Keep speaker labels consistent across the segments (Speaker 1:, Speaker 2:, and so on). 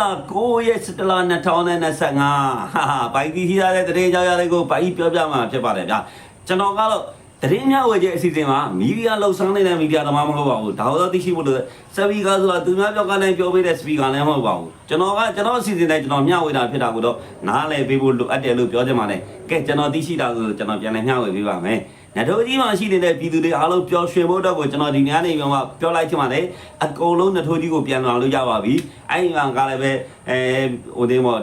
Speaker 1: က9ရက်17လ2025ဟာဟာဘိုင်တီရှိရတဲ့တရေကြောင်ရတဲ့ကိုဘိုင်ပြောပြမှာဖြစ်ပါတယ်ဗျာကျွန်တော်ကတော့တရင်များဝယ်ချက်အစီအစဉ်မှာမီဒီယာလှုပ်ဆောင်နေတဲ့မီဒီယာသမားမဟုတ်ပါဘူးဒါတော့သိရှိဖို့လို့စပီကာဆိုတာသူများပြောကနေပြောပေးတဲ့စပီကာလည်းမဟုတ်ပါဘူးကျွန်တော်ကကျွန်တော်အစီအစဉ်တိုင်းကျွန်တော်မျှဝေတာဖြစ်တာကိုတော့နားလည်ပေးဖို့လိုအပ်တယ်လို့ပြောချင်ပါတယ်ကဲကျွန်တော်သိရှိတာကိုကျွန်တော်ပြန်လည်မျှဝေပေးပါမယ် နထိုးကြီးမှာရှိနေတဲ့ပြည်သူတွေအားလုံးပျော်ရွှင်ဖို့အတွက်ကိုကျွန်တော်ဒီနေ့နေပြန်မှပြောလိုက်ချင်ပါတယ်အကုန်လုံးနထိုးကြီးကိုပြန်လာလို့ရပါပြီအဲ့ဒီမှာကလည်းပဲအဲဟိုတင်းမော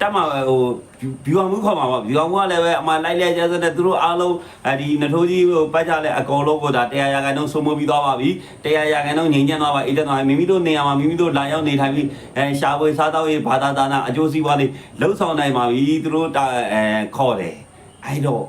Speaker 1: တက်မှာဟိုဘီဝမှုခေါ်မှာပေါ့ဘီဝမှုကလည်းပဲအမှလိုက်လဲကျစတဲ့သူတို့အားလုံးအဲဒီနထိုးကြီးကိုပတ်ကြလဲအကုန်လုံးကိုဒါတရားရာခိုင်နှုန်းဆုံးမပြီးသွားပါပြီတရားရာခိုင်နှုန်းငြိမ်ချမ်းသွားပါအေးတက်သွားမိမိတို့နေရာမှာမိမိတို့လာရောက်နေထိုင်ပြီးအဲရှားပွေစားတော့ရေးဘာသာဒါနာအကျိုးစီးပွားတွေလှုပ်ဆောင်နိုင်ပါပြီသူတို့တာအဲခေါ်တယ်အဲ့တော့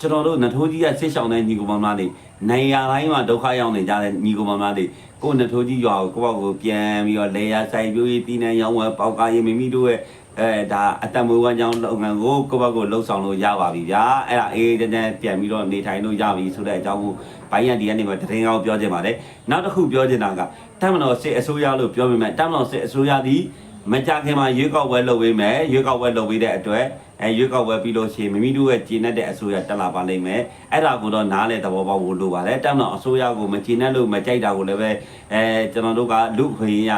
Speaker 1: ကျွန်တော်တို့နထိုးကြီးကဆစ်ဆောင်တဲ့ညီကောင်မမတွေနေရာတိုင်းမှာဒုက္ခရောက်နေကြတဲ့ညီကောင်မမတွေကိုယ်နထိုးကြီးရွာကိုကိုယ့်ဘောက်ကိုပြန်ပြီးတော့လေယာဆိုင်ပြိုးရေးတီးနှံရောင်းဝယ်ပေါက်ကားရေးမိမိတို့ရဲ့အဲဒါအတမွေးဝမ်းကြောင်းလုပ်ငန်းကိုကိုယ့်ဘောက်ကိုလှုပ်ဆောင်လို့ရပါပြီဗျာအဲ့ဒါအေးတန်းပြန်ပြီးတော့နေထိုင်လို့ရပြီဆိုတဲ့အကြောင်းကိုဘိုင်းရန်ဒီကနေမှတရင်ကောင်းပြောချင်ပါတယ်နောက်တစ်ခုပြောချင်တာကတမန်တော်စစ်အစိုးရလို့ပြောမိမယ်တမန်တော်စစ်အစိုးရသည် မကြခင်မှာရွေးကောက်ပွဲလုပ်ပေးမယ်ရွေးကောက်ပွဲလုပ်ပေးတဲ့အတွက်အဲရွေးကောက်ပွဲပြီးလို့ရှိရင်မိမိတို့ရဲ့ကျင်းတဲ့အစိုးရတက်လာပါလိမ့်မယ်အဲ့ဒါကိုတော့နားလေသဘောပေါက်ဖို့လိုပါတယ်တက်မလို့အစိုးရကိုမကျင်းတဲ့လို့မကြိုက်တာကိုလည်းပဲအဲကျွန်တော်တို့ကလူခွေရ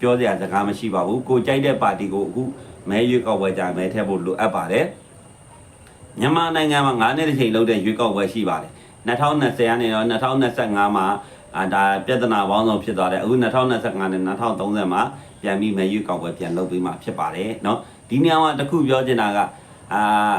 Speaker 1: ပြောစရာစကားမရှိပါဘူးကိုကြိုက်တဲ့ပါတီကိုအခုမဲရွေးကောက်ပွဲကြမဲထည့်ဖို့လိုအပ်ပါတယ်မြန်မာနိုင်ငံမှာ9နှစ်တစ်ချိန်လုပ်တဲ့ရွေးကောက်ပွဲရှိပါတယ်2020ကနေတော့2025မှာ အာဒါပြဿနာပေါင်းစုံဖြစ်သွားတယ်အခု2025နဲ့2030မှာပြန်ပြီးမဲရွေးကောက်ပွဲပြန်လုပ်ပြီးမှဖြစ်ပါတယ်เนาะဒီနေရာမှာတစ်ခုပြောချင်တာကအာ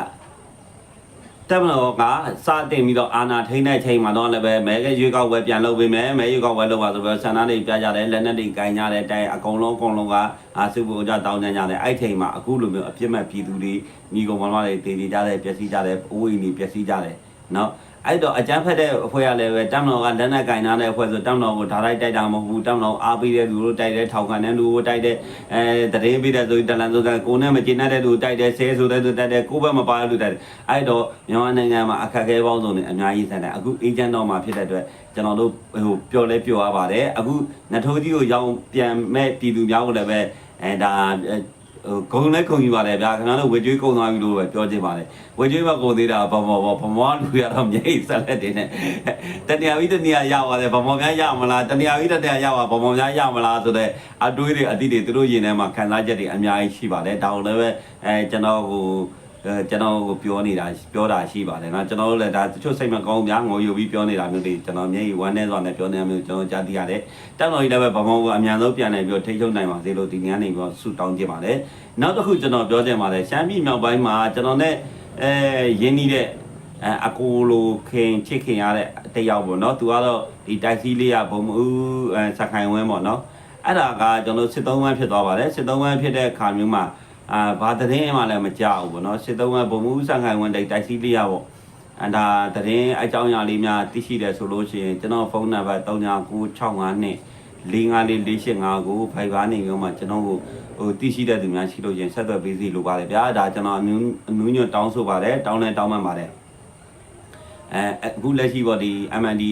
Speaker 1: တက်မလို့ကစတင်ပြီးတော့အာနာထိန်းတဲ့ချိန်မှာတော့လည်းပဲမဲကရွေးကောက်ပွဲပြန်လုပ်ပေးမယ်မဲရွေးကောက်ပွဲလုပ်ပါဆိုပြီးဆန္ဒတွေပြကြတယ်လက်နက်တွေကင်ကြတယ်တိုင်အကုန်လုံးအကုန်လုံးကအာစုဖို့ကြတောင်းကြကြတယ်အဲ့ချိန်မှာအခုလိုမျိုးအပြစ်မဲ့ပြည်သူတွေညီကောင်မမတွေတည်တည်ကြတယ်ပျက်စီးကြတယ်အိုးအိမ်တွေပျက်စီးကြတယ်เนาะ အဲ့တော့အကြမ်းဖက်တဲ့အဖွဲ့ကလည်းပဲတမ်မတော်ကလက်နက်ကင်ထားတဲ့အဖွဲ့ဆိုတမ်မတော်ကိုဓာတ်လိုက်တိုက်တာမဟုတ်ဘူးတမ်မတော်အားပေးတဲ့လူတို့တိုက်တယ်ထောက်ခံတဲ့လူကိုတိုက်တယ်အဲတရင်ပေးတဲ့ဆိုတလန်ဆိုတဲ့ကိုနဲ့မကျေနပ်တဲ့လူတိုက်တယ်ဆဲဆိုတဲ့လူတိုက်တယ်ကိုဘက်မပါတဲ့လူတိုက်တယ်အဲ့တော့မြန်မာနိုင်ငံမှာအခက်အခဲပေါင်းစုံနဲ့အများကြီးဆက်တယ်အခုအေဂျင့်တော်မှာဖြစ်တဲ့အတွက်ကျွန်တော်တို့ဟိုပျော်လဲပျော်ရပါတယ်အခုနထိုးကြီးကိုရောင်းပြန်မဲ့ပြည်သူများကိုလည်းပဲအဲဒါဟို ဂုံလဲဂုံယူပါလေဗျာခင်ဗျားတို့ဝေကျွေးကုံသွားပြီလို့ပဲပြောချင်ပါတယ်ဝေကျွေးမကုံသေးတာဘာဘာဘာဘာမလူရတော့မြိတ်ဆက်လက်တင်နေတဏှာပြီးတဏှာရပါတယ်ဘာမောများရမလားတဏှာပြီးတဏှာရပါဘာမောများရမလားဆိုတဲ့အတွေးတွေအတိတွေသူတို့ရင်ထဲမှာခံစားချက်တွေအများကြီးရှိပါတယ်ဒါကိုလည်းပဲအဲကျွန်တော်ဟိုအဲ ကျွန်တော်ကိုပြောနေတာပြောတာရှိပါတယ်နော်ကျွန်တော်တို့လည်းဒါတချို့စိတ်မကောင်းများငိုယူပြီးပြောနေတာမျိုးတွေကျွန်တော်မျက်ရည်ဝမ်းနေစွာနဲ့ပြောနေတာမျိုးကျွန်တော်ကြားသိရတယ်တက်တော်ကြီးလည်းပဲဗမောကအမြန်ဆုံးပြန်နိုင်ပြီးထိချုံနိုင်ပါစေလို့ဒီနေ့ကနေပြီးဆုတောင်းခြင်းပါတယ်နောက်တစ်ခုကျွန်တော်ပြောချင်ပါတယ်ရှမ်းပြည်မြောက်ပိုင်းမှာကျွန်တော်နဲ့အဲရင်းနှီးတဲ့အဲအကိုလိုခင်ချစ်ခင်ရတဲ့တယောက်ပေါ့နော်သူကတော့ဒီတိုက်စီလေးရဘုံဦးအဲစခိုင်ဝင်းပေါ့နော်အဲ့ဒါကကျွန်တော်စစ်သုံးဝမ်းဖြစ်သွားပါတယ်စစ်သုံးဝမ်းဖြစ်တဲ့အခါမျိုးမှာ အာဘာသတင်းမှလည်းမကြောက်ဘူးပေါ့နော်စစ်သုံးကဘုံမှုဆန်ခိုင်ဝန်တိုက်တိုက်စီးလေးရပေါ့အန်ဒါသတင်းအကြောင်းအရာလေးများသိရှိတယ်ဆိုလို့ရှိရင်ကျွန်တော်ဖုန်းနံပါတ်399652 454485ကိုဖိုင်ဘာနေမျိုးမှာကျွန်တော်ကိုဟိုသိရှိတဲ့သူများရှိလို့ရင်ဆက်သွယ်ပေးစီလိုပါတယ်ဗျာဒါကျွန်တော်အမျိုးအမျိုးညွတ်တောင်းဆိုပါတယ်တောင်းလဲတောင်းမှန်ပါတယ်အဲအခုလက်ရှိပေါ့ဒီ MND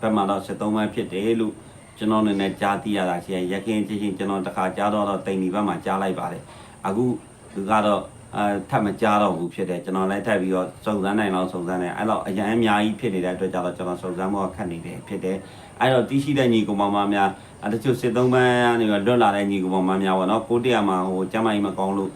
Speaker 1: ဘက်မှာတော့73မှဖြစ်တယ်လို့ ကျွန်တော်အနေနဲ့ကြားသိရတာရှိရင်ရခင်ချင်းချင်းကျွန်တော်တခါကြားတော့တော့တိမ်ဒီဘက်မှာကြားလိုက်ပါတယ်အခုသူကတော့အဲထပ်မကြားတော့ဘူးဖြစ်တယ်ကျွန်တော်လည်းထပ်ပြီးတော့စုံစမ်းနိုင်တော့စုံစမ်းတယ်အဲ့တော့အရင်အများကြီးဖြစ်နေတဲ့အတွက်ကြောင့်ကျွန်တော်စုံစမ်းဖို့ခက်နေတယ်ဖြစ်တယ်အဲ့တော့တီးရှိတဲ့ညီကောင်မများအဲတချို့စစ်သုံးပန်းကနေလွတ်လာတဲ့ညီကောင်မများပေါ့နော်ကိုတရမှာဟိုကျမ်းမာရေးမကောင်းလို့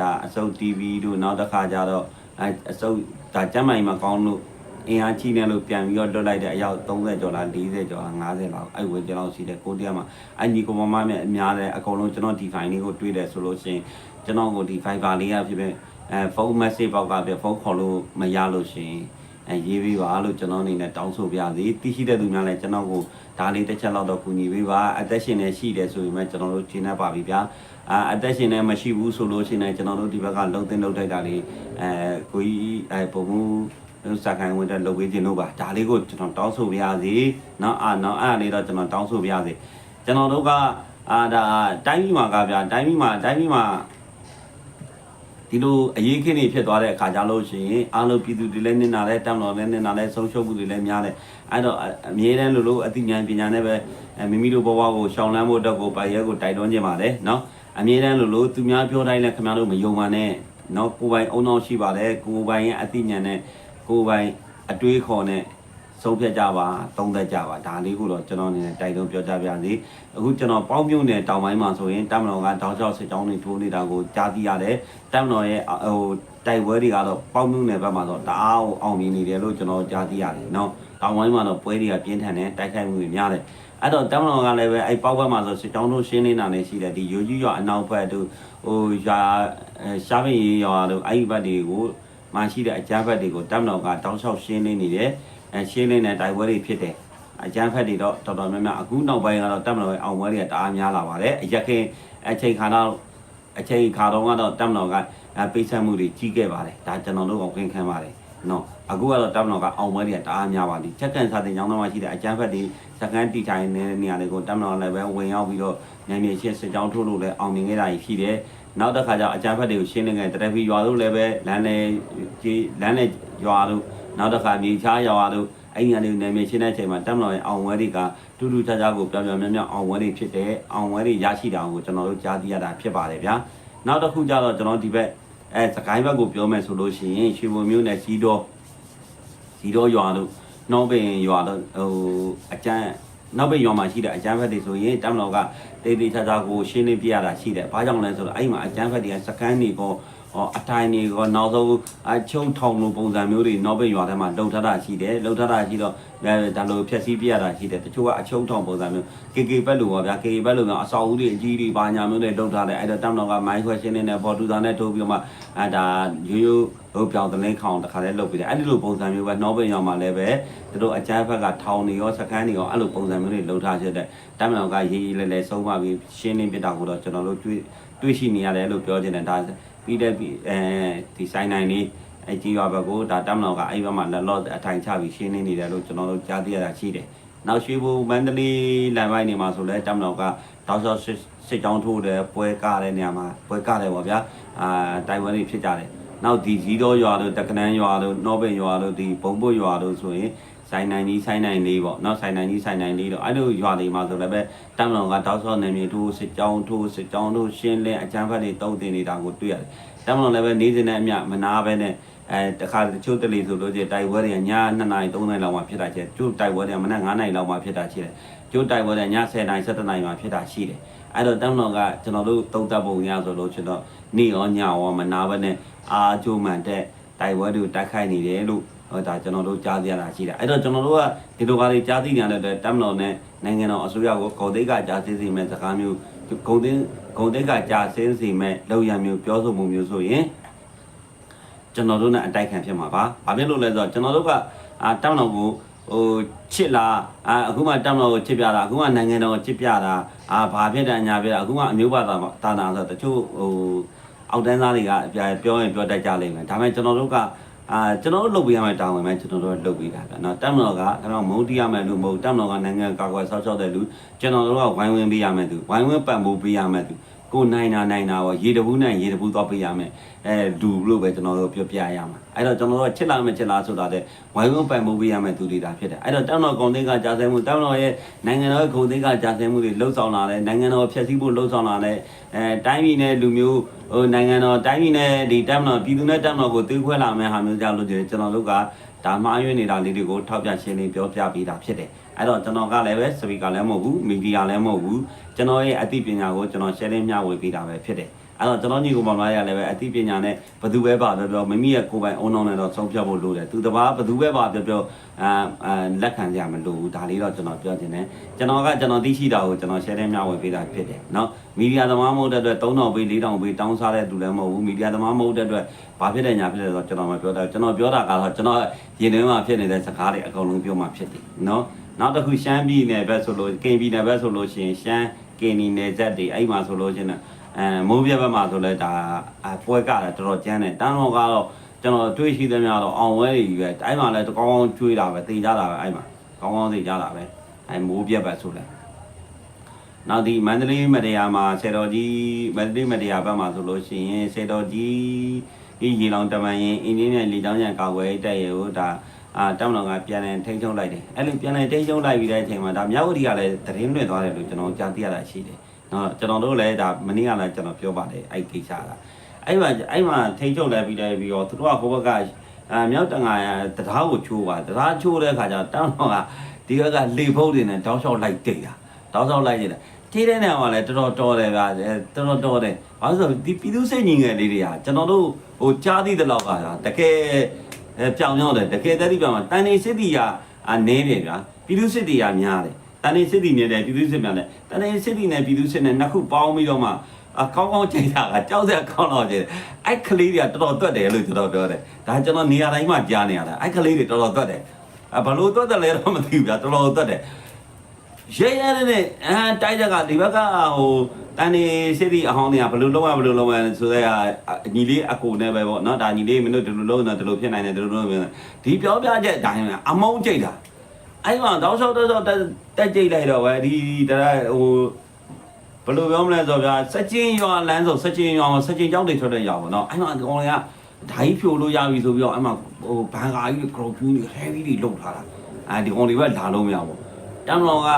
Speaker 1: ဒါအစုပ် TV တို့နောက်တစ်ခါကျတော့အဲအစုပ်ဒါကျမ်းမာရေးမကောင်းလို့ အင်အားကြီးနေလို့ပြန်ပြီးတော့လွတ်လိုက်တဲ့အယောက်30ကျော်လား40ကျော်လား50လောက်အဲ့ဝေကျွန်တော်ရှိတဲ့ကိုတရားမှာအညီကိုမမနဲ့အများတဲ့အကုန်လုံးကျွန်တော်ဒီ file လေးကိုတွေ့တယ်ဆိုလို့ရှိရင်ကျွန်တော်ကိုဒီ Viber လေးရဖြစ်ဖြစ်အဲဖုန်း message ပေါက်ကပြဖုန်းခေါ်လို့မရလို့ရှိရင်အဲရေးပေးပါလို့ကျွန်တော်အနေနဲ့တောင်းဆိုပြစီသိရှိတဲ့သူများလည်းကျွန်တော်ကိုဒါလေးတစ်ချက်လောက်တော့ကူညီပေးပါအသက်ရှင်နေရှိတယ်ဆိုရင်လည်းကျွန်တော်တို့ရှင်းနေပါပြီဗျာအာအသက်ရှင်နေမရှိဘူးဆိုလို့ရှိရင်လည်းကျွန်တော်တို့ဒီဘက်ကလုံသိန်းလုံထိုက်တာလေးအဲကိုကြီးအဲပုံမှု စခိုင်ဝင်တဲ့လုပ်ပေးခြင်းတို့ပါဒါလေးကိုကျွန်တော်တောင်းဆိုပါရစေเนาะအာနော်အဲ့ဒါလေးတော့ကျွန်တော်တောင်းဆိုပါရစေကျွန်တော်တို့ကအာဒါတိုင်းပြည်မှာကဗျာတိုင်းပြည်မှာတိုင်းပြည်မှာ ဒီလိုအရေးခင်းတွေဖြစ်သွားတဲ့အခါကြလို့ရှိရင်အားလုံးပြည်သူတွေလည်းနင်နာလဲတောင်းတော်လည်းနင်နာလဲဆုံးရှုံးမှုတွေလည်းများတယ်အဲ့တော့အမြဲတမ်းလိုလိုအသိဉာဏ်ပညာနဲ့ပဲမိမိတို့ဘဝကိုရှောင်လန်းဖို့အတွက်ကိုပါရဲကိုတိုက်တွန်းခြင်းပါတယ်နော်အမြဲတမ်းလိုလိုသူများပြောတိုင်းလည်းခင်ဗျားတို့မယုံပါနဲ့နော်ကိုယ်ပိုင်အုံနောက်ရှိပါတယ်ကိုယ်ပိုင်ရဲ့အသိဉာဏ်နဲ့ ကိုယ်ပိုင်အတွေးခေါ်နဲ့ ဆုံးဖြတ်ကြပါသုံးသက်ကြပါဒါလေးကိုတော့ကျွန်တော်အနေနဲ့တိုက်တွန်းပြောကြပါစေအခုကျွန်တော်ပေါင်းမြုံနယ်တောင်ပိုင်းမှာဆိုရင်တမတော်ကတောင်ချောက်စစ်ကြောင်းတွေထိုးနေတာကိုကြားသိရတယ်တမတော်ရဲ့ဟိုတိုက်ပွဲတွေကတော့ပေါင်းမြုံနယ်ဘက်မှာတော့တအားအောင်မြင်နေတယ်လို့ကျွန်တော်ကြားသိရတယ်เนาะတောင်ပိုင်းမှာတော့ပွဲတွေကပြင်းထန်တယ်တိုက်ခိုက်မှုတွေများတယ်အဲ့တော့တမတော်ကလည်းပဲအဲ့ပေါက်ဘက်မှာဆိုစစ်ကြောင်းတို့ရှင်းနေတာနေရှိတယ်ဒီရိုကြီးရွာအနောက်ဘက်တို့ဟိုရွာရှားပင်ရွာတို့အဲ့ဒီဘက်တွေကို မှရှိတဲ့အကြမ်းဘက်တွေကိုတမတော်ကတောင်ချောက်ရှင်းနေနေတယ်အဲရှင်းလင်းတဲ့တိုက်ပွဲတွေဖြစ်တယ်အကြမ်းဖက်တွေတော့တော်တော်များများအခုနောက်ပိုင်းကတော့တပ်မတော်ရဲ့အောင်ပွဲတွေကတအားများလာပါတယ်အရက်ခင်အချိန်ခါတော့အချိန်ခါတော့ကတော့တပ်မတော်ကပိတ်ဆက်မှုတွေကြီးခဲ့ပါတယ်ဒါကျွန်တော်တို့ကခင်ခံပါတယ်နော်အခုကတော့တပ်မတော်ကအောင်ပွဲတွေကတအားများပါလိချက်ကန်စာတင်ကျောင်းသားမှရှိတဲ့အကြမ်းဖက်တွေစကန်တီထိုင်နေတဲ့နေရာတွေကိုတပ်မတော်လည်းပဲဝင်ရောက်ပြီးတော့ညံမြေရှင်းစစ်ကြောင်းထိုးလို့လည်းအောင်မြင်ခဲ့တာရှိတယ် နောက်တစ်ခါကျအကြမ်းဖက်တွေကိုရှင်းနေခဲ့တရဖီရွာတို့လည်းပဲလမ်းလေကြီးလမ်းလေရွာတို့နောက်တစ်ခါမြေချားရွာတို့အဲ့ဒီအနေနဲ့နာမည်ရှင်းတဲ့အချိန်မှာတက်မတော်ရဲ့အောင်ဝဲတွေကတူတူခြားခြားကိုပြောင်ပြောင်များများအောင်ဝဲတွေဖြစ်တဲ့အောင်ဝဲတွေရရှိတာကိုကျွန်တော်တို့ကြားသိရတာဖြစ်ပါတယ်ဗျာနောက်တစ်ခုကျတော့ကျွန်တော်ဒီဘက်အဲစကိုင်းဘက်ကိုပြောမယ်ဆိုလို့ရှိရင်ရွှေဘုံမျိုးနဲ့စီတော်စီတော်ရွာတို့နှောပင်ရွာတို့ဟိုအကျန်း နောက်ဘက်ရွာမှာရှိတဲ့အကျန်းဖက်တွေဆိုရင်တက်မတော်ကတေးသေးချာချာကိုရှင်းလင်းပြရတာရှိတယ်။ဘာကြောင့်လဲဆိုတော့အဲ့မှာအကျန်းဖက်တွေကစကန်တွေကောဟော အတိုင်းတွေကောနောက်ဆုံးအချုံထောင်လိုပုံစံမျိုးတွေနောက်ဘက်ရွာထဲမှာလှုပ်ထတာရှိတယ်။လှုပ်ထတာရှိတော့ဒါလိုဖြက်စီးပြရတာရှိတယ်။တချို့ကအချုံထောင်ပုံစံမျိုး KK ဘက်လိုပါဗျာ KK ဘက်လိုမျိုးအဆောက်အဦတွေအကြီးတွေဘာညာမျိုးတွေလှုပ်ထားတယ်။အဲ့တော့တက်မတော်ကမိုင်းခွဲရှင်းနေတဲ့ပေါ်တူတာနဲ့ထိုးပြီးတော့မှအဲဒါရိုးရိုးဟိုပြောင်တလင်းခေါင်တခါလဲလှုပ်ပြီးတယ်။အဲ့ဒီလိုပုံစံမျိုးပဲနောက်ဘက်ရွာမှာလည်းပဲသူတို့အကြမ်းဖက်ကထောင်နေရောစကန်နေရောအဲ့လိုပုံစံမျိုးတွေလှုပ်ထားချက်တဲ့တမန်တော်ကရေးရေးလဲလဲဆုံးမပြီးရှင်းလင်းပြတာကိုတော့ကျွန်တော်တို့တွေ့တွေ့ရှိနေရတယ်လို့ပြောချင်တယ်ဒါ ပြီးတဲ့အဲဒီဆိုင်နိုင်လေးအကြီးရွာဘက်ကိုဒါတမန်တော်ကအဲ့ဘက်မှာလက်လော့အထိုင်ချပြီးရှင်းလင်းနေတယ်လို့ကျွန်တော်တို့ကြားသိရတာရှိတယ်နောက်ရွှေဘူမန္တလေးလမ်းပိုင်းနေမှာဆိုလဲတမန်တော်ကတောက်လျှောက်စစ်ကြောင်းထိုးတယ်ပွဲကားတဲ့နေရာမှာပွဲကားတယ်ပေါ့ဗျာအာတိုင်ဝမ်တွေဖြစ်ကြတယ်နောက်ဒီဇီတော်ရွာတို့တက္ကနန်းရွာတို့နော့ဘင်ရွာတို့ဒီဘုံဘွတ်ရွာတို့ဆိုရင် ဆိုင်နိုင်ကြီးဆိုင်နိုင်လေးပေါ့နော်ဆိုင်နိုင်ကြီးဆိုင်နိုင်လေးတော့အဲ့လိုရွာတွေမှာဆိုလည်းပဲတမ်လောင်ကတောက်ဆော့နေမြေထိုးစစ်ကြောင်းထိုးစစ်ကြောင်းထိုးရှင်းလင်းအကြမ်းဖက်တွေတုံးတင်နေတာကိုတွေ့ရတယ်တမ်လောင်လည်းပဲနေစဉ်နဲ့အမျှမနာပဲနဲ့အဲတခါတချို့တလီဆိုလို့ကျတိုက်ပွဲတွေကည2နာရီ3နာရီလောက်မှဖြစ်တာချက်ကျို့တိုက်ပွဲတွေကမနက်9နာရီလောက်မှဖြစ်တာရှိတယ်ကျို့တိုက်ပွဲတွေကည10နာရီ17နာရီမှဖြစ်တာရှိတယ်အဲ့တော့တမ်လောင်ကကျွန်တော်တို့တုံးသက်ပုံရဆိုလို့ကျွန်တော်နေရောညရောမနာပဲနဲ့အာကျိုးမှန်တဲ့တိုက်ပွဲတွေကိုတိုက်ခိုက်နေတယ်လို့ ဟောဒါကျွန်တော်တို့ကြားသိရတာရှိတာအဲ့တော့ကျွန်တော်တို့ကဒီလိုပါလေးကြားသိနေရတဲ့အတွက်တမ်မတော်နဲ့နိုင်ငံတော်အစိုးရကိုဂုံတိတ်ကကြားသိစီမဲ့စကားမျိုးဂုံတိတ်ဂုံတိတ်ကကြားသိစီမဲ့လောက်ရမျိုးပြောဆိုမှုမျိုးဆိုရင်ကျွန်တော်တို့နဲ့အတိုက်ခံဖြစ်မှာပါ။ဘာဖြစ်လို့လဲဆိုတော့ကျွန်တော်တို့ကအာတမ်တော်ကိုဟိုချစ်လာအာအခုမှတမ်တော်ကိုချစ်ပြတာအခုမှနိုင်ငံတော်ကိုချစ်ပြတာအာဘာဖြစ်တယ်ညာဖြစ်တာအခုမှအမျိုးဘာသာတာနာဆိုတော့တချို့ဟိုအောက်တန်းသားတွေကပြောရင်ပြောတတ်ကြလိမ့်မယ်ဒါပေမဲ့ကျွန်တော်တို့က အာကျွန်တော်တို့လုပ်ပေးရမယ့်တာဝန်ပဲကျွန်တော်တို့လုပ်ပေးတာဗျနော်တက်မတော်ကကျွန်တော်မုန်းတီးရမယ်လို့မဟုတ်တက်မတော်ကနိုင်ငံကာကွယ်ဆောက်ရှောက်တဲ့လူကျွန်တော်တို့ကဝိုင်းဝန်းပေးရမယ်သူဝိုင်းဝန်းပံ့ပိုးပေးရမယ်သူ ကိုနိုင်နာနိုင်နာရောရေတဘူးနိုင်ရေတဘူးသွားပေးရမယ်အဲဒူလို့ပဲကျွန်တော်တို့ပြောပြရမှာအဲ့တော့ကျွန်တော်တို့ချစ်လာမယ်ချစ်လားဆိုတာတဲ့ဝိုင်းဝန်းပံ့ပိုးပေးရမယ်သူတွေဒါဖြစ်တယ်အဲ့တော့တက်မတော်ကုန်သိန်းကကြာဆဲမှုတက်မတော်ရဲ့နိုင်ငံတော်ရဲ့ကုန်သိန်းကကြာဆဲမှုတွေလှုပ်ဆောင်လာတယ်နိုင်ငံတော်ဖျက်ဆီးဖို့လှုပ်ဆောင်လာတယ်အဲတိုင်းပြည်နဲ့လူမျိုးဟိုနိုင်ငံတော်တိုင်းပြည်နဲ့ဒီတက်မတော်ပြည်သူနဲ့တက်မတော်ကိုတွေးခွဲလာမယ်ဟာမျိုးကြောင့်လို့ကျွန်တော်တို့က ဒါမှအရွေးနေတာလေးတွေကိုထောက်ပြရှင်းလင်းပြောပြပေးတာဖြစ်တယ်အဲ့တော့ကျွန်တော်ကလည်းပဲစပီကာလည်းမဟုတ်ဘူးမီဒီယာလည်းမဟုတ်ဘူးကျွန်တော်ရဲ့အသိပညာကိုကျွန်တော် share မျှဝေပေးတာပဲဖြစ်တယ် အဲ့တော့ကျွန်တော်ညီကိုမောင်လာရလည်းပဲအသိပညာနဲ့ဘသူပဲပါပြောပြောမိမိရဲ့ကိုယ်ပိုင်အုံနောက်နဲ့တော့ဆုံးဖြတ်ဖို့လိုတယ်သူတပားဘသူပဲပါပြောပြောအာအာလက်ခံကြမလို့ဘူးဒါလေးတော့ကျွန်တော်ပြောချင်တယ်ကျွန်တော်ကကျွန်တော်သိရှိတာကိုကျွန်တော် share မျှဝေပေးတာဖြစ်တယ်เนาะမီဒီယာသမားမဟုတ်တဲ့အတွက်3000ပေး4000ပေးတောင်းစားတဲ့သူလည်းမဟုတ်ဘူးမီဒီယာသမားမဟုတ်တဲ့အတွက်ဘာဖြစ်တယ်ညာဖြစ်တယ်ဆိုတော့ကျွန်တော်မပြောတာကျွန်တော်ပြောတာကတော့ကျွန်တော်ရင်ထဲမှာဖြစ်နေတဲ့စကားတွေအကုန်လုံးပြောမှဖြစ်တယ်เนาะနောက်တစ်ခုရှမ်းပြည်နယ်ဘက်ဆိုလို့ကင်ပြည်နယ်ဘက်ဆိုလို့ရှိရင်ရှမ်းကင်နီနယ်ဇက်တွေအဲ့မှာဆိုလို့ရှိရင် အဲမိုးပြက်ဘက်မှာဆိုလဲဒါပွဲကတာတော်တော်ကျန်းတယ်တန်းတော်ကတော့ကျွန်တော်တွေးရှိသမျှတော့အောင်ဝဲတွေကြီးပဲအဲ့မှာလဲတကောင်းကောင်းကျွေးတာပဲတေးကြတာပဲအဲ့မှာကောင်းကောင်းတေးကြတာပဲအဲ့မိုးပြက်ပဲဆိုလဲနောက်ဒီမန္တလေးမတရားမှာဆယ်တော်ကြီးမန္တလေးမတရားဘက်မှာဆိုလို့ရှိရင်ဆယ်တော်ကြီးဒီရေလောင်တမန်ရင်အင်းင်းနဲ့လေတောင်းရန်ကာကွယ်တက်ရေကိုဒါအာတောင်းတော်ကပြန်လည်ထိန်းချုပ်လိုက်တယ်အဲ့လိုပြန်လည်ထိန်းချုပ်လိုက်ပြီးတဲ့အချိန်မှာဒါမြောက်ဝတီကလည်းသတင်းလွှင့်သွားတယ်လို့ကျွန်တော်ကြားသိရတာရှိတယ် နော်ကျွန်တော်တို့လည်းဒါမနေ့ကလည်းကျွန်တော်ပြောပါတယ်အဲ့ကိစ္စကအဲ့မှာအဲ့မှာထိန်းချုပ်လိုက်ပြီးတဲ့ပြီးတော့သူတို့ကဟိုဘက်ကအာမြောက်တန်ကတရားကိုချိုးပါတရားချိုးတဲ့ခါကျတော့တောင်းတော်ကဒီဘက်ကလေဖုတ်တွေနဲ့တောင်းလျှောက်လိုက်တိတ်တာတောင်းလျှောက်လိုက်နေတာထိတဲ့နေရာမှာလည်းတော်တော်တော်တယ်ဗျာတော်တော်တော်တယ်ဘာလို့ဆိုဒီပြည်သူစိတ်ညီငယ်လေးတွေကကျွန်တော်တို့ဟိုကြားသိတဲ့လောက်ကတကယ်ပြောင်ရောက်တယ်တကယ်တည်းပြောင်တန်နေစစ်တီကနေတယ်ဗျာပြည်သူစစ်တီကများတယ် တန်နေစစ်တီနေတယ်ပြည်သူစစ်များတယ်တန်နေစစ်တီနဲ့ပြည်သူစစ်နဲ့နှစ်ခုပေါင်းပြီးတော့မှအကောင်းကောင်းချိန်တာကကြောက်စရာကောင်းတော့ကျတယ်အဲ့ကလေးတွေကတော်တော်တွက်တယ်လို့ကျွန်တော်ပြောတယ်ဒါကျွန်တော်နေရာတိုင်းမှာကြားနေရတာအဲ့ကလေးတွေတော်တော်တွက်တယ်အဘလို့တွက်တယ်လဲတော့မသိဘူးဗျာတော်တော်တွက်တယ်ရဲရဲနဲ့အဲတိုက်ကြကဒီဘက်ကဟိုတန်နေစီတီအဟောင်းတွေကဘယ်လိုလုံးဝဘယ်လိုလုံးဝဆိုတဲ့ညီလေးအကိုနဲ့ပဲပေါ့နော်ဒါညီလေးမင်းတို့ဒီလိုလုံးတော့ဒီလိုဖြစ်နိုင်တယ်ဒီလိုလုံးဒီပြောပြချက်အတိုင်းအမုန်းကြိတ်တာ အဲ့မှာတောက်လျှောက်တောက်လျှောက်တက်ကြိတ်လိုက်တော့ပဲဒီတရဟိုဘယ်လိုပြောမလဲဆိုတော့စက်ချင်းရွာလမ်းဆိုစက်ချင်းရွာမှာစက်ချင်းကြောင်းတွေထွက်တဲ့ရွာပေါ့နော်အဲ့မှာဒီကောင်တွေကဓာကြီးဖြိုလို့ရပြီဆိုပြီးတော့အဲ့မှာဟိုဘန်ကာကြီးကရော်ဖြူတွေ heavy တွေလုတ်ထားတာအဲဒီကောင်တွေပဲလာလို့မရဘူးတမ်းတော်က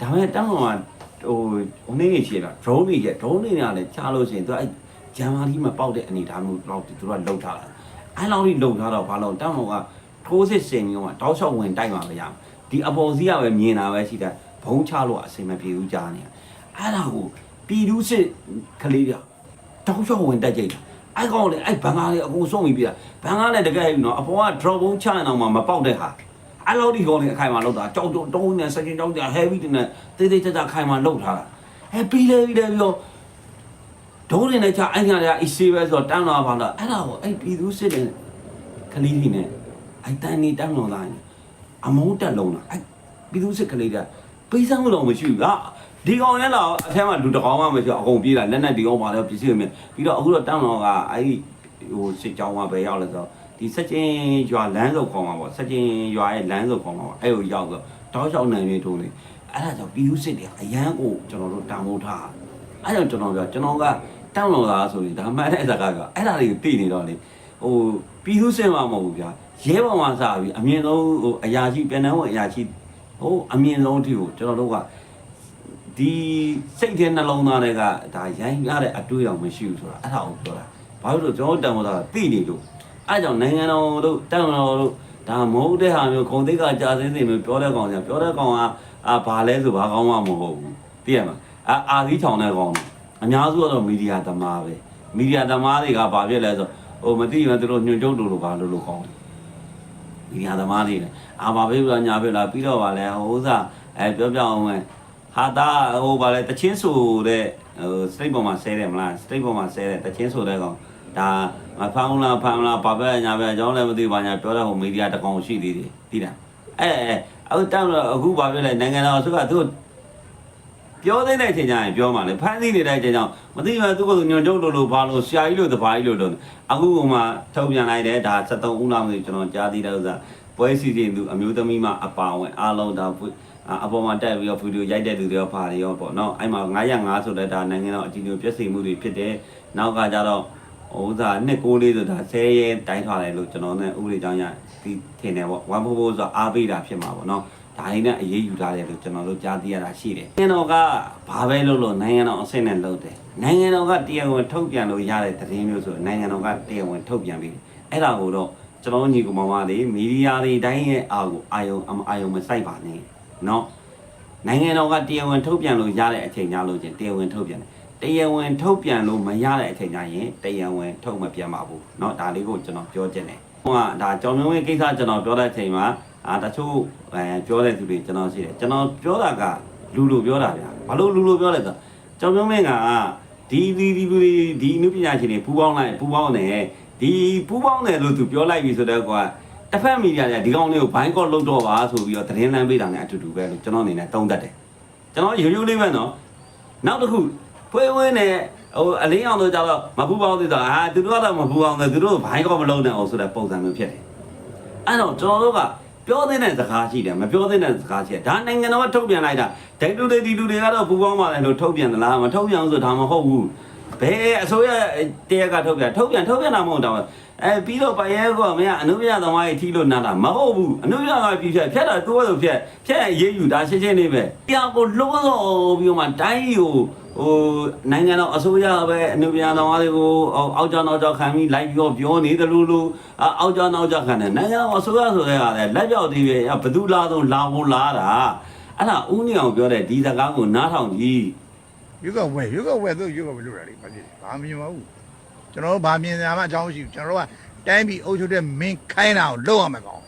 Speaker 1: ဒါပေမဲ့တောင်းတော့ဟိုဟိုနေ့နေရှိတာ drone တွေရဲ့ drone တွေကလည်းချလို့ရှိရင်သူအဲ့ဂျမ်မာကြီးမပေါက်တဲ့အနေအထားမျိုးတော့သူတို့ကလုံထားတာအဲ့လောက်ကြီးလုံထားတော့ဘာလို့တောင်းတော့ကထိုးစစ်စင်မျိုးကတောက်လျှောက်ဝင်တိုက်မှာမရဘူး ဒီအပေါ်စီးကပဲမြင်တာပဲရှိတယ်ဘုံချလို့အစင်မပြေဘူးကြားနေအဲ့ဒါကိုပြည်သူစစ်ကလေးပြတောက်လျှောက်ဝင်တိုက်ကြိတ်အဲ့ကောင်လေအဲ့ဘန်ကားလေးအကုန်ဆုံးပြီးပြဘန်ကားလည်းတကယ်ပြီနော်အပေါ်က drop ဘုံချရင်တော့မှမပေါက်တဲ့ဟာအဲ့လိုဒီကောင်လေးအခိုင်မှာလောက်တာကြောက်တုံးတုံးနဲ့စကင်ကြောက်ကြ heavy တွေနဲ့တေးသေးချာချာခိုင်မှာလောက်ထားတာအဲပြီးလေပြီးလေပြီးတော့ဒိုးနေနဲ့ချအဲ့ညာကအီစီပဲဆိုတော့တန်းလာပါတော့အဲ့ဒါကိုအဲ့ပြည်သူစစ်တဲ့ကလေးတွေနဲ့အဲ့တန်းနေတန်းတော်သားနေ အမုန်းတက်လုံးတာအဲ့ပြည်သူစစ်ကလေးတွေကပေးစမ်းလို့မရှိဘူးကဒီကောင်လည်းတော့အထက်မှာလူတကောင်မှမရှိဘူးအကုန်ပြေးလာလက်နဲ့ဒီကောင်ပါလဲပစ္စည်းတွေမြင်ပြီးတော့အခုတော့တန်းတော်ကအဲ့ဟိုစစ်ကြောင်းကပဲရောက်လဲဆိုတော့ဒီစက်ချင်းရွာလမ်းစုပ်ခေါ်မှာပေါ့စက်ချင်းရွာရဲ့လမ်းစုပ်ခေါ်မှာပေါ့အဲ့ကိုရောက်တော့တောက်လျှောက်နိုင်နေထိုးနေအဲ့ဒါကြောင့်ပြည်သူစစ်တွေအရန်ကိုကျွန်တော်တို့တာမိုးထားအဲ့ကြောင့်ကျွန်တော်ပြောကျွန်တော်ကတောင်းလို့လားဆိုရင်ဒါမှန်တဲ့စကားကအဲ့ဒါတွေကိုသိနေတော့လေဟိုပြည်သူစစ်မှာမဟုတ်ဘူးဗျာ ရဲဘော်မှာစပြီးအမြင့်ဆုံးဟိုအရာရှိပြန်နှံဝင်အရာရှိဟိုအမြင့်ဆုံးအထိကိုကျွန်တော်တို့ကဒီစိတ်ထဲနှလုံးသားတွေကဒါရိုင်းရတဲ့အတွေ့အကြုံမရှိဘူးဆိုတာအဲ့ဒါကိုပြောတာဘာလို့လဲဆိုတော့ကျွန်တော်တို့တန်ဖိုးသားသိနေလို့အဲကြောင့်နိုင်ငံတော်တို့တန်တော်တို့ဒါမဟုတ်တဲ့ဟာမျိုးခုံသိက္ခာကြာစင်းစင်မျိုးပြောတဲ့ကောင်ကပြောတဲ့ကောင်ကအာဘာလဲဆိုဘာကောင်းမှမဟုတ်ဘူးသိရမှာအာအာသီးချောင်တဲ့ကောင်အများစုကတော့မီဒီယာသမားပဲမီဒီယာသမားတွေကဘာဖြစ်လဲဆိုဟိုမသိရင်သူတို့ညွန့်ကျုပ်တို့လိုဘာလို့လို့ကောင်းမီ ဒီယာသမားတွေလည်းအာဘာပဲပြညာပြလာပြီးတော့ဗာလဲဟိုဥစားအဲပြောပြအောင်မယ်ဟာတာဟိုဗာလဲတချင်းဆိုတဲ့ဟိုစတိတ်ပေါ်မှာဆဲတယ်မလားစတိတ်ပေါ်မှာဆဲတယ်တချင်းဆိုတဲ့ကောင်ဒါမဖောင်းလားဖမ်းလားဘာပဲညာပဲအကြောင်းလည်းမသိပါညာပြောတဲ့ဟိုမီဒီယာတကောင်ရှိသေးတယ်သိလားအဲအဲအခုတောင်းတော့အခုဘာပြောလဲနိုင်ငံတော်ဆိုကသူ ပြောသေးတဲ့အချိန်ကျရင်ပြောမှလေဖမ်းသိနေတဲ့အချိန်ကျတော့မသိပါသူကညွန်ကျုပ်လို့လို့ဘာလို့ဆရာကြီးလို့တပါးကြီးလို့လို့အခုကမှထုတ်ပြန်လိုက်တယ်ဒါ73ဦးလောက်မျိုးကျွန်တော်ကြားသေးတဲ့ဥစ္စာပွဲစီစဉ်သူအမျိုးသမီးမအပါဝင်အားလုံးဒါအပေါ်မှာတက်ပြီးတော့ဗီဒီယိုရိုက်တဲ့သူတွေရောပါတယ်ရောပေါ့နော်အဲ့မှာ905ဆိုတဲ့ဒါနိုင်ငံတော်အကြီးအကျယ်ပြည့်စုံမှုတွေဖြစ်တယ်နောက်ကကြတော့ဟိုဥစားနှစ်ကိုလေးဆိုတာဆဲရဲတိုင်းထားတယ်လို့ကျွန်တော်နဲ့ဥပဒေကြောင့်ရဒီထင်တယ်ပေါ့ဝမ်ဖိုးဖိုးဆိုတာအားပေးတာဖြစ်မှာပေါ့နော် ဒါရင်းနဲ့အရေးယူထားတယ်လို့ကျွန်တော်တို့ကြားသိရတာရှိတယ်။နိုင်ငံတော်ကဘာပဲလုပ်လို့နိုင်ငံတော်အဆင့်နဲ့လုပ်တယ်။နိုင်ငံတော်ကတရားဝင်ထုတ်ပြန်လို့ရတဲ့သတင်းမျိုးဆိုနိုင်ငံတော်ကတရားဝင်ထုတ်ပြန်ပြီးအဲ့ဒါကိုတော့ကျွန်တော်ညီကောင်မတွေမီဒီယာတွေတိုင်းရဲ့အာကိုအာယုံအာယုံမစိုက်ပါနဲ့။နော်။နိုင်ငံတော်ကတရားဝင်ထုတ်ပြန်လို့ရတဲ့အချိန်ကြားလို့ချင်းတရားဝင်ထုတ်ပြန်တယ်။တရားဝင်ထုတ်ပြန်လို့မရတဲ့အချိန်ကြားရင်တရားဝင်ထုတ်မပြန်ပါဘူး။နော်ဒါလေးကိုကျွန်တော်ပြောချင်တယ်။ဟိုကဒါကြောင်မျိုးဝင်ကိစ္စကျွန်တော်ပြောတဲ့အချိန်မှာ အာတချို့အဲပြောတဲ့သူတွေကျွန်တော်ရှိတယ်ကျွန်တော်ပြောတာကလူလူပြောတာဗျာဘာလို့လူလူပြောလဲဆိုတော့ကြောင်မျိုးဝင်းကဒီဒီဒီလူတွေဒီနုပညာရှင်တွေပူပေါင်းလိုက်ပူပေါင်းတယ်ဒီပူပေါင်းတယ်လို့သူပြောလိုက်ပြီဆိုတော့ကွာတစ်ဖက်မီဒီယာတွေကဒီကောင်လေးကိုဘိုင်းကော့လုပ်တော့ပါဆိုပြီးတော့သတင်းလမ်းပေးတာနဲ့အတူတူပဲလို့ကျွန်တော်အနေနဲ့သုံးသပ်တယ်ကျွန်တော်ရိုးရိုးလေးပဲနော်နောက်တစ်ခုဖွေးဝင်းနဲ့ဟိုအလင်းအောင်တို့ကြတော့မပူပေါင်းသေးတော့အာသူတို့ကတော့မပူပေါင်းသေးသူတို့ဘိုင်းကော့မလုပ်နဲ့အောင်ဆိုတဲ့ပုံစံမျိုးဖြစ်တယ်အဲ့တော့ကျွန်တော်တို့က ပြောတဲ့စကားရှိတယ်မပြောတဲ့စကားရှိတယ်ဒါနိုင်ငံတော်ကထုတ်ပြန်လိုက်တာဒိုက်တူတွေဒီလူတွေကတော့ပူပေါင်းပါတယ်လို့ထုတ်ပြန်သလားမထုတ်ပြန်ဘူးဆိုဒါမဟုတ်ဘူးဘယ်အစိုးရတရက်ကထုတ်ပြန်ထုတ်ပြန်ထုတ်ပြန်တာမဟုတ်တော့အဲပြီးတော့ပရဲကမင်းကအနုပြသမားကြီးထီလို့နာတာမဟုတ်ဘူးအနုပြသမားကြီးဖြတ်ဖြတ်တာသူ့ဘာလို့ဖြတ်ဖြတ်ရေးယူတာရှင်းရှင်းလေးပဲတရားကိုလုံးစောပြီးတော့မှတိုင်းကို ဟိုနိုင်ငံတော်အစိုးရပဲအနုပြသမားတွေကိုအောက်ကြောင်းအောက်ကြောင်းခံပြီးလိုက်ပြီးတော့ပြောနေတယ်လို့လို့အောက်ကြောင်းအောက်ကြောင်းခံတယ်နိုင်ငံတော်အစိုးရဆိုတဲ့ဟာလေလက်ပြောက်သေးပဲဘသူလာတော့လာဖို့လာတာအဲ့ဒါဦးနေအောင်ပြောတဲ့ဒီစကားကိုနားထောင်ကြည့်
Speaker 2: ရွက်ကဝဲရွက်ကဝဲသူရွက်ကဝဲလို့ရတယ်ဘာဖြစ်လဲဘာမမြင်ပါဘူးကျွန်တော်တို့ဘာမြင်ရမှအကြောင်းမရှိဘူးကျွန်တော်တို့ကတိုင်းပြည်အုပ်ချုပ်တဲ့မင်းခိုင်းတာကိုလုပ်ရမှာကောင်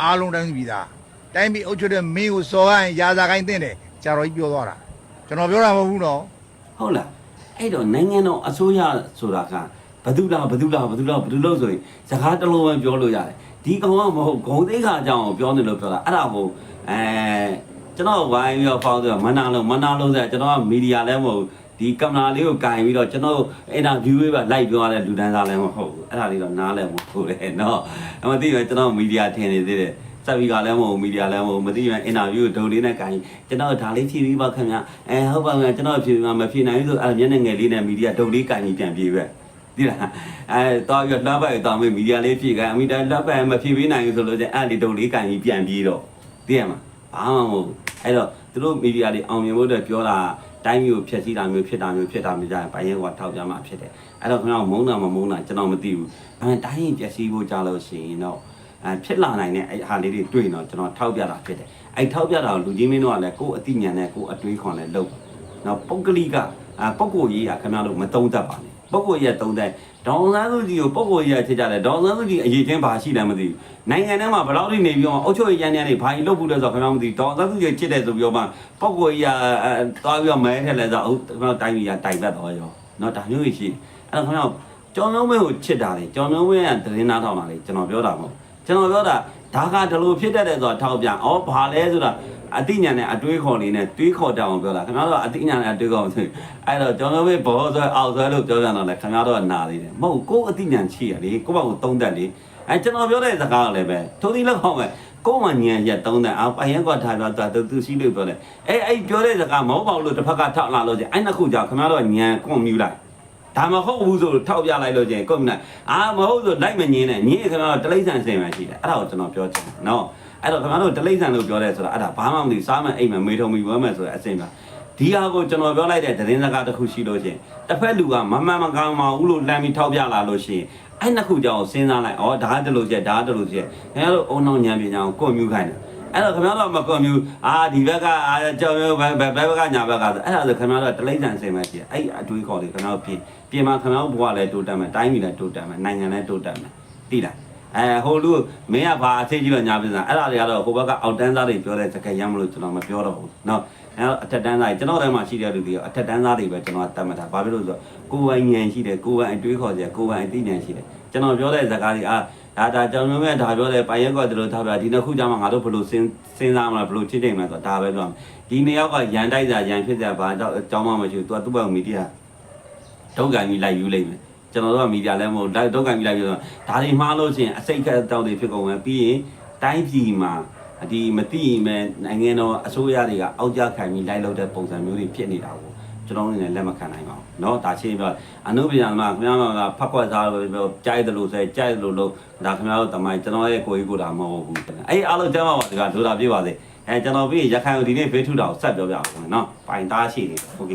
Speaker 2: အားလုံးတိုင်းပြည်သားတိုင်းပြည်အုပ်ချုပ်တဲ့မင်းကိုစော်ခိုင်းရာဇာခိုင်းတဲ့တယ်ကြာတော်ကြီးပြောသွားတာကျွန်တော်ပြောတာမဟုတ်ဘူးနော်
Speaker 1: ဟုတ်လားအဲ့တော့နိုင်ငံတော်အစိုးရဆိုတာကဘသူလားဘသူလားဘသူလားဘသူလို့ဆိုရင်စကားတစ်လုံးပဲပြောလို့ရတယ်ဒီကောင်ကမဟုတ်ဂုံသိက္ခာအကြောင်းကိုပြောနေလို့ပြောတာအဲ့ဒါကိုအဲကျွန်တော်ဝိုင်းပြီးတော့ဖောင်းဆိုမနာလို့မနာလို့ဆိုကျွန်တော်ကမီဒီယာလည်းမဟုတ်ဒီကင်မရာလေးကိုကင်ပြီးတော့ကျွန်တော်အင်တာဗျူးလေးပဲလိုက်ပြောရတဲ့လူတန်းစားလည်းမဟုတ်ဘူးအဲ့ဒါလေးတော့နားလည်းမဟုတ်လေနော်အမသိဘူးကျွန်တော်မီဒီယာထင်နေသေးတယ် စက်ဗီကလည်းမဟုတ်မီဒီယာလည်းမဟုတ်မသိရင်အင်တာဗျူးဒုံလေးနဲ့ကင်ကျွန်တော်ဒါလေးဖြည့်ပြီးပါခင်ဗျအဲဟုတ်ပါမယ်ကျွန်တော်ဖြည့်ပြီးမှမဖြည့်နိုင်ဘူးဆိုအဲ့မျက်နှာငယ်လေးနဲ့မီဒီယာဒုံလေးကင်ပြီးပြန်ပြေးပဲဒီလားအဲတော့ရလှပ်ပိုက်တော့မီဒီယာလေးဖြည့်ကန်အမိတာလှပ်ပိုက်မဖြည့်ပေးနိုင်ဘူးဆိုလို့ချင်းအဲ့ဒီဒုံလေးကင်ပြီးပြန်ပြေးတော့သိရမှာဘာမှမဟုတ်အဲ့တော့သူတို့မီဒီယာတွေအောင်မြင်ဖို့အတွက်ပြောတာတိုင်းမျိုးဖြည့်စည်းတာမျိုးဖြစ်တာမျိုးဖြစ်တာမျိုးကြရင်ဘိုင်းရဲကထောက်ကြမှာဖြစ်တယ်အဲ့တော့ခင်ဗျားမုန်းတာမမုန်းတာကျွန်တော်မသိဘူးအဲတိုင်းရင်ပျက်စီးဖို့ကြလို့ရှိရင်တော့ အဲဖြစ်လာနိုင်တဲ့အဲ့ဟာလေးတွေတွေ့တော့ကျွန်တော်ထောက်ပြတာဖြစ်တယ်အဲ့ထောက်ပြတာကိုလူကြီးမင်းတို့ကလည်းကိုယ်အသိဉာဏ်နဲ့ကိုယ်အတွေးခွန်နဲ့လုပ်နော်ပုဂ္ဂလိကအာပုဂ္ဂိုလ်ရေးကခင်ဗျားတို့မသုံးတတ်ပါနဲ့ပုဂ္ဂိုလ်ရေးကသုံးတတ်ဒေါန်ဆန်းစုကြည်ကိုပုဂ္ဂိုလ်ရေးကဖြစ်ကြတယ်ဒေါန်ဆန်းစုကြည်အရေးချင်းဘာရှိလဲမသိဘူးနိုင်ငံထဲမှာဘယ်လောက်ထိနေပြီးတော့အုတ်ချုပ်ရေးရန်ရန်တွေဘာကြီးလုပ်ဖို့လဲဆိုတော့ခင်ဗျားမသိဒေါန်ဆန်းစုကြည်ချစ်တယ်ဆိုပြီးတော့မှပုဂ္ဂိုလ်ရေးကသွားပြီးတော့မဲထက်လဲဆိုတော့ခင်ဗျားတိုင်းပြည်ကတိုင်ပတ်တော့ရောနော်ဒါမျိုးကြီးရှိအဲ့တော့ခင်ဗျားကျော်မျိုးမင်းကိုချစ်တာလေကျော်မျိုးမင်းကသတင်းနားထောင်တာလေကျွန်တော်ပြောတာမဟုတ် ကျွန်တော်ပြောတာဒါကဒီလိုဖြစ်တတ်တယ်ဆိုတာထောက်ပြ။အော်ဘာလဲဆိုတာအတိညာနဲ့အတွေးခေါ်နေနဲ့တွေးခေါ်တတ်အောင်ပြောတာ။ခင်ဗျားတို့ကအတိညာနဲ့အတွေးခေါ်ဆိုအဲ့တော့ကျွန်တော်ပဲဘောဆွဲအောက်ဆွဲလို့ပြောကြတော့လေခင်ဗျားတို့ကနာသေးတယ်။မဟုတ်ကိုယ်အတိညာရှိရလေကိုယ့်ဘာကိုသုံးတတ်လေ။အဲကျွန်တော်ပြောတဲ့စကားကလည်းပဲထိုးသီးလောက်အောင်ပဲကိုယ်မှညံရက်သုံးတယ်အော်ပိုင်ရက်ကွာထားပြတော့သူသူရှိလို့ပြောတယ်။အဲအဲ့ပြောတဲ့စကားမဟုတ်ပါဘူးလို့တစ်ဖက်ကထောက်လာလို့ချင်းအဲ့နှစ်ခုကြောင့်ခင်ဗျားတို့ကညံကွန်မြူလိုက်။ ဒါမဟုတ်ဘူးဆိုလို့ထောက်ပြလိုက်လို့ချင်းကွန်မြူလိုက်အာမဟုတ်ဆိုလိုက်မငင်းနဲ့ငင်းခင်ဗျားတို့တလိမ့်ဆန်စင်မှရှိတယ်အဲ့ဒါကိုကျွန်တော်ပြောချင်တယ်နော်အဲ့တော့ခင်ဗျားတို့တလိမ့်ဆန်လို့ပြောတယ်ဆိုတာအဲ့ဒါဘာမှမသိစားမှအိမ်မမေးထုံမီဝဲမယ်ဆိုတဲ့အစင်ပါဒီဟာကိုကျွန်တော်ပြောလိုက်တဲ့သတင်းစကားတစ်ခုရှိလို့ချင်းတစ်ဖက်လူကမမှန်မကန်မဘူးလို့လမ်းပြီးထောက်ပြလာလို့ရှိရင်အဲ့နှစ်ခုကြောင့်စဉ်းစားလိုက်ဩဒါကတလို့ချက်ဒါကတလို့ချက်ခင်ဗျားတို့အုံနောက်ညံပညာကိုကွန်မြူခိုင်းတယ် အဲ့တော့ခင်ဗျားတို့မကွန်မြူအာဒီဘက်ကအာကြောင်မျိုးဘယ်ဘက်ဘက်ကညာဘက်ကဆိုအဲ့ဒါဆိုခင်ဗျားတို့တလိမ့်ဆန်စင်မှရှိတယ်အဲ့အတွေးခေါ်လေးခင်ဗျားတို့ပြင်ပြင်မှာခင်ဗျားတို့ဘဝလည်းတိုးတက်မယ်တိုင်းပြည်လည်းတိုးတက်မယ်နိုင်ငံလည်းတိုးတက်မယ်သိလား အဲဟိုလူမင်းကဘာအသေးကြီးတော့ညာပြန်စားအဲ့ဒါတွေကတော့ဟိုဘက်ကအောက်တန်းသားတွေပြောတဲ့စကားရမ်းမလို့ကျွန်တော်မပြောတော့ဘူးเนาะအဲတော့အထက်တန်းသားတွေကျွန်တော်ထဲမှာရှိတဲ့လူတွေကအထက်တန်းသားတွေပဲကျွန်တော်ကတတ်မှတ်တာဘာဖြစ်လို့လဲဆိုတော့ကိုယ်ပိုင်ဉာဏ်ရှိတယ်ကိုယ်ပိုင်အတွေးခေါ်စရာကိုယ်ပိုင်အသိဉာဏ်ရှိတယ်ကျွန်တော်ပြောတဲ့စကားတွေအာ ဒါဒါကျွန်တော်မျိုးဒါပြောတဲ့ပိုင်ရက်ကွက်တို့ထားပြဒီနှစ်ခုကြောင့်မှငါတို့ဘယ်လိုစဉ်းစဉ်းစားမလဲဘယ်လိုချင်းချိန်မလဲဆိုတော့ဒါပဲပြောမှာဒီနှစ်ယောက်ကရန်တိုက်ကြရန်ဖြစ်ကြဘာကြောင့်အကြောင်းမှမရှိဘူးသူကသူ့ဘက်မီဒီယာဒုက္ခကြီးလိုက်ယူလိုက်မယ်ကျွန်တော်တို့ကမီဒီယာလည်းမဟုတ်ဒါတော့ကံပြီးလိုက်ပြီးတော့ဒါတွေမှားလို့ရှိရင်အစိတ်ခက်တောက်တွေဖြစ်ကုန်မယ်ပြီးရင်တိုင်းပြည်မှာဒီမသိရင်ပဲနိုင်ငံတော်အစိုးရတွေကအောက်ကြခံပြီးလိုက်လို့တဲ့ပုံစံမျိုးတွေဖြစ်နေတာ ကိုကျွန်တော်တို့လည်းလက်မခံနိုင်ပါဘူးเนาะဒါချင်းပြောအနုပညာမှာခင်ဗျားကဖက်ခွက်စားလို့ပြောကြိုက်တယ်လို့ဆိုကြိုက်တယ်လို့လို့ဒါခင်ဗျားတို့တမိုင်းကျွန်တော်ရဲ့ကိုယ်ကြီးကိုယ်တာမဟုတ်ဘူးအဲ့အားလုံးကျမ်းပါပါဒီကဒိုတာပြပါစေအဲကျွန်တော်ပြီးရခိုင်ကိုဒီနေ့ဖေးထုတာကိုဆက်ပြောပြအောင်เนาะပိုင်သားရှိနေโอเค